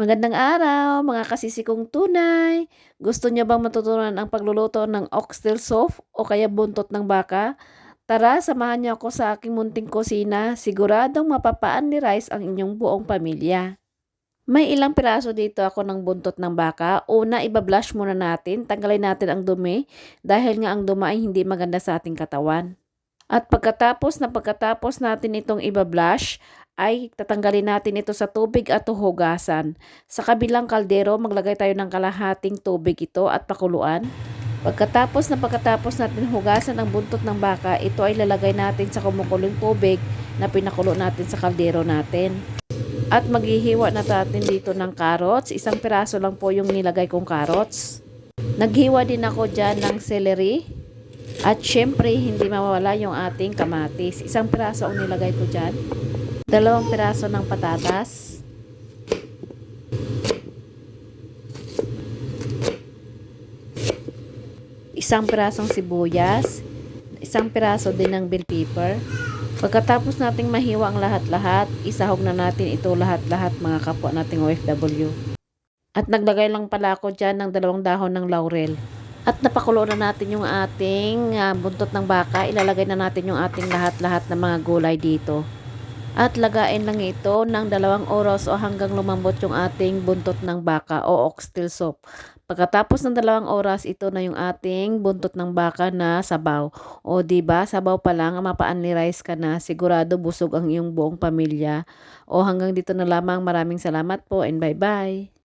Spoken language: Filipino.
Magandang araw, mga kasisikong tunay. Gusto niyo bang matutunan ang pagluluto ng oxtail soup o kaya buntot ng baka? Tara, samahan niyo ako sa aking munting kusina. Siguradong mapapaan ni rice ang inyong buong pamilya. May ilang piraso dito ako ng buntot ng baka. Una, ibablush muna natin. Tanggalin natin ang dumi dahil nga ang duma ay hindi maganda sa ating katawan. At pagkatapos na pagkatapos natin itong ibablush, ay tatanggalin natin ito sa tubig at hugasan. Sa kabilang kaldero, maglagay tayo ng kalahating tubig ito at pakuluan. Pagkatapos na pagkatapos natin hugasan ang buntot ng baka, ito ay lalagay natin sa kumukulong tubig na pinakulo natin sa kaldero natin. At maghihiwa na natin dito ng carrots. Isang piraso lang po yung nilagay kong carrots. Naghiwa din ako dyan ng celery. At syempre, hindi mawala yung ating kamatis. Isang piraso ang nilagay ko dyan. Dalawang piraso ng patatas. Isang pirasong sibuyas. Isang piraso din ng bell pepper. Pagkatapos nating mahiwa ang lahat-lahat, isahog na natin ito lahat-lahat mga kapwa nating OFW. At naglagay lang pala ako dyan ng dalawang dahon ng laurel. At napakulo na natin yung ating uh, buntot ng baka. Ilalagay na natin yung ating lahat-lahat na mga gulay dito. At lagain lang ito ng dalawang oras o hanggang lumambot yung ating buntot ng baka o oxtail soup. Pagkatapos ng dalawang oras, ito na yung ating buntot ng baka na sabaw. O di ba sabaw pa lang, mapaan ni rice ka na, sigurado busog ang iyong buong pamilya. O hanggang dito na lamang, maraming salamat po and bye-bye.